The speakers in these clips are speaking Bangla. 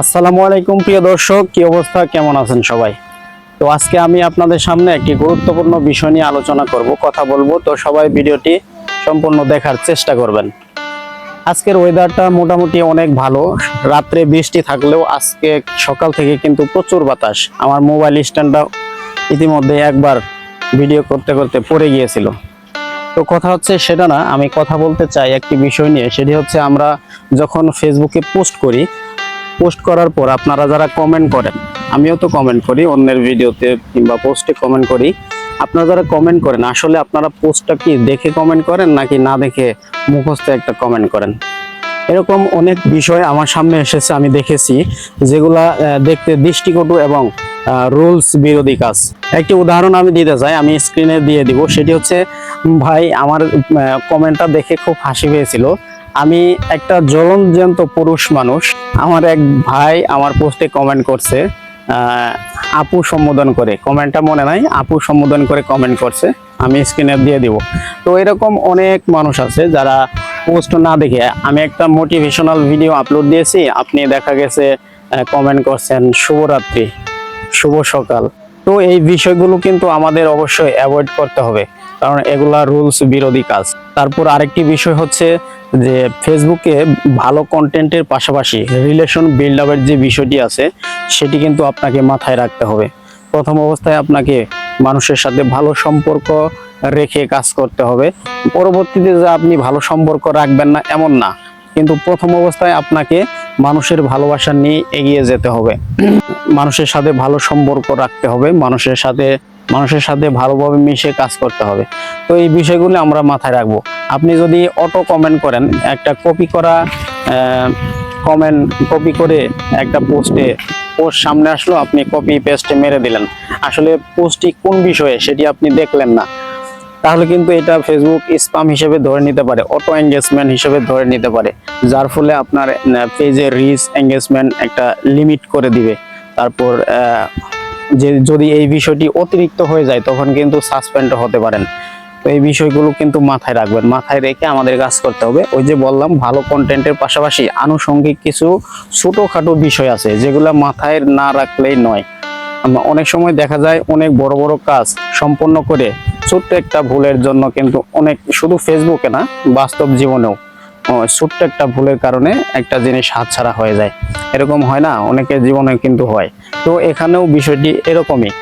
আসসালামু আলাইকুম, প্রিয় দর্শক। কি অবস্থা? কেমন আছেন সবাই? তো আজকে আমি আপনাদের সামনে একটি গুরুত্বপূর্ণ বিষয় নিয়ে আলোচনা করব, কথা বলব। তো সবাই ভিডিওটি সম্পূর্ণ দেখার চেষ্টা করবেন। আজকের ওয়েদারটা মোটামুটি অনেক ভালো। রাত্রে বৃষ্টি থাকলেও আজকে সকাল থেকে কিন্তু প্রচুর বাতাস। আমার মোবাইল স্ট্যান্ডটা ইতিমধ্যে একবার ভিডিও করতে করতে পড়ে গিয়েছিল। তো কথা হচ্ছে সেটা না, আমি কথা বলতে চাই একটি বিষয় নিয়ে। সেটি হচ্ছে আমরা যখন ফেসবুকে পোস্ট করি পোস্ট করার পর আপনারা যারা কমেন্ট করেন, আমিও তো কমেন্ট করি, অন্যের ভিডিওতে কিংবা পোস্টে কমেন্ট করি। আপনারা যারা কমেন্ট করেন, আসলে আপনারা পোস্টটা কি দেখে কমেন্ট করেন, নাকি না দেখে মুখস্থ একটা কমেন্ট করেন? এরকম অনেক বিষয় আমার সামনে এসেছে, আমি দেখেছি, যেগুলা দেখতে দৃষ্টিকটু এবং রুলস বিরোধী কাজ। একটি উদাহরণ আমি দিতে চাই, আমি স্ক্রিনে দিয়ে দিব, সেটি হচ্ছে ভাই, আমার কমেন্টটা দেখে খুব হাসি পেয়েছিল। আমি একটা জ্বলন্ত পুরুষ মানুষ। আমার এক ভাই আমার পোস্টে কমেন্ট করছে আপু সম্বোধন করে। কমেন্টটা মনে নাই, আপু সম্বোধন করে কমেন্ট করছে। আমি স্ক্রিনে দিয়ে দিব। তো এরকম অনেক মানুষ আছে যারা পোস্ট না দেখে। আমি একটা মোটিভেশনাল ভিডিও আপলোড দিয়েছি। আপনি দেখা গেছে কমেন্ট করছেন, শুভরাত্রি, শুভ সকাল। তো এই বিষয়গুলো কিন্তু আমাদের অবশ্যই অ্যাভয়েড করতে হবে। কারণ এগুলা রুলস বিরোধী কাজ। তারপর আরেকটি বিষয় হচ্ছে যে ফেসবুকে ভালো কন্টেন্টের পাশাপাশি রিলেশন বিল্ড আপের যে বিষয়টি আছে, সেটি কিন্তু আপনাকে মাথায় রাখতে হবে। প্রথম অবস্থায় আপনাকে মানুষের সাথে ভালো সম্পর্ক রেখে কাজ করতে হবে। পরবর্তীতে যে আপনি ভালো সম্পর্ক রাখবেন না, এমন না। কিন্তু প্রথম অবস্থায় আপনাকে মানুষের ভালোবাসা নিয়ে এগিয়ে যেতে হবে। মানুষের সাথে ভালো সম্পর্ক রাখতে হবে। মানুষের সাথে মানুষের সাথে ভালোভাবে মিশে কাজ করতে হবে। তো এই বিষয়গুলো আমরা মাথায় রাখব। আপনি যদি অটো কমেন্ট করেন, একটা কপি করা কমেন্ট কপি করে একটা পোস্টে পোস্ট সামনে আসলো, আপনি কপি পেস্টে মেরে দিলেন। আসলে পোস্টটি কোন বিষয়ে সেটি আপনি দেখলেন না। তাহলে কিন্তু এটা ফেসবুক স্পাম হিসেবে ধরে নিতে পারে অটো এঙ্গেজমেন্ট হিসেবে ধরে নিতে পারে, যার ফলে আপনার পেজের রিচ এঙ্গেজমেন্ট একটা লিমিট করে দিবে। তারপর যে যদি এই বিষয়টি অতিরিক্ত হয়ে যায়, তখন কিন্তু সাসপেন্ড হতে পারেন। তো এই বিষয়গুলো কিন্তু মাথায় রাখবেন। মাথায় রেখে আমাদের কাজ করতে হবে। ওই যে বললাম, ভালো কন্টেন্টের পাশাপাশি আনুষঙ্গিক কিছু ছোটোখাটো বিষয় আছে, যেগুলো মাথায় না রাখলেই নয়। অনেক সময় দেখা যায়, অনেক বড় বড় কাজ সম্পন্ন করে ছোট্ট একটা ভুলের জন্য কিন্তু অনেক, শুধু ফেসবুকে না, বাস্তব জীবনেও। ছোট্ট একটা ভুলের কারণে একটা জিনিস হাতছাড়া হয়ে যায়। এরকম হয় না, অনেকের জীবনে কিন্তু হয়। তো এখানেও বিষয়টি এরকমই।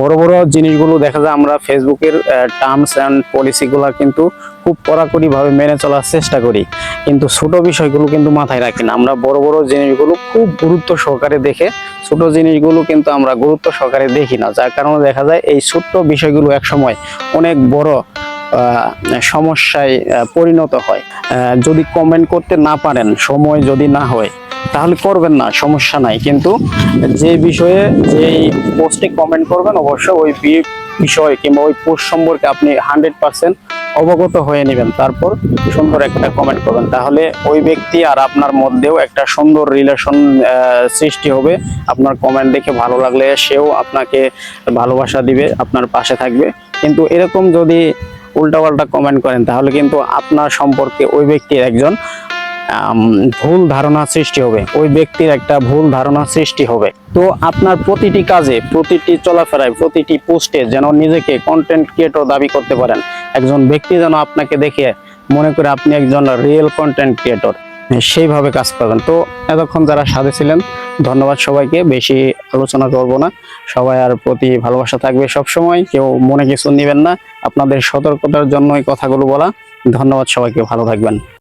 বড় বড় জিনিসগুলো দেখা যায়, আমরা ফেসবুকের টার্মস অ্যান্ড পলিসিগুলো কিন্তু খুব কড়াকড়িভাবে মেনে চলার চেষ্টা করি। কিন্তু ছোট বিষয়গুলো কিন্তু মাথায় রাখি না। আমরা বড় বড় জিনিসগুলো খুব গুরুত্ব সহকারে দেখে ছোট জিনিসগুলো কিন্তু আমরা গুরুত্ব সহকারে দেখি না। যার কারণে দেখা যায়, এই ছোট্ট বিষয়গুলো একসময় অনেক বড় সমস্যায় পরিণত হয়। যদি কমেন্ট করতে না পারেন, সময় যদি না হয়, তাহলে করবেন না, সমস্যা নাই। কিন্তু যে বিষয়ে, যেই পোস্টে কমেন্ট করবেন, অবশ্যই ওই বিষয় কিংবা ওই পোস্ট সম্পর্কে আপনি হান্ড্রেড পার্সেন্ট অবগত হয়ে নেবেন। তারপর সুন্দর একটা কমেন্ট করবেন। তাহলে ওই ব্যক্তি আর আপনার মধ্যেও একটা সুন্দর রিলেশন সৃষ্টি হবে। আপনার কমেন্ট দেখে ভালো লাগলে সেও আপনাকে ভালোবাসা দিবে, আপনার পাশে থাকবে। কিন্তু এরকম যদি উল্টাপাল্টা কমেন্ট করেন, তাহলে কিন্তু আপনার সম্পর্কে ওই ব্যক্তির একজন ভুল ধারণা সৃষ্টি হবে। ওই ব্যক্তির একটা ভুল ধারণা সৃষ্টি হবে। তো আপনার প্রতিটি কাজে, প্রতিটি চলাফেরায়, প্রতিটি পোস্টে যেন নিজেকে কন্টেন্ট ক্রিয়েটর দাবি করতে পারেন। একজন ব্যক্তি যেন আপনাকে দেখে, মনে করে আপনি একজন রিয়েল কন্টেন্ট ক্রিয়েটর সেইভাবে কাজ করবেন। তো এতক্ষণ যারা সাথে ছিলেন, ধন্যবাদ সবাইকে। বেশি আলোচনা করব না। সবাই আর প্রতি ভালোবাসা থাকবে সব সময় কেউ মনে কিছু নেবেন না। আপনাদের সতর্কতার জন্যই কথাগুলো বলা। ধন্যবাদ সবাইকে। ভালো থাকবেন।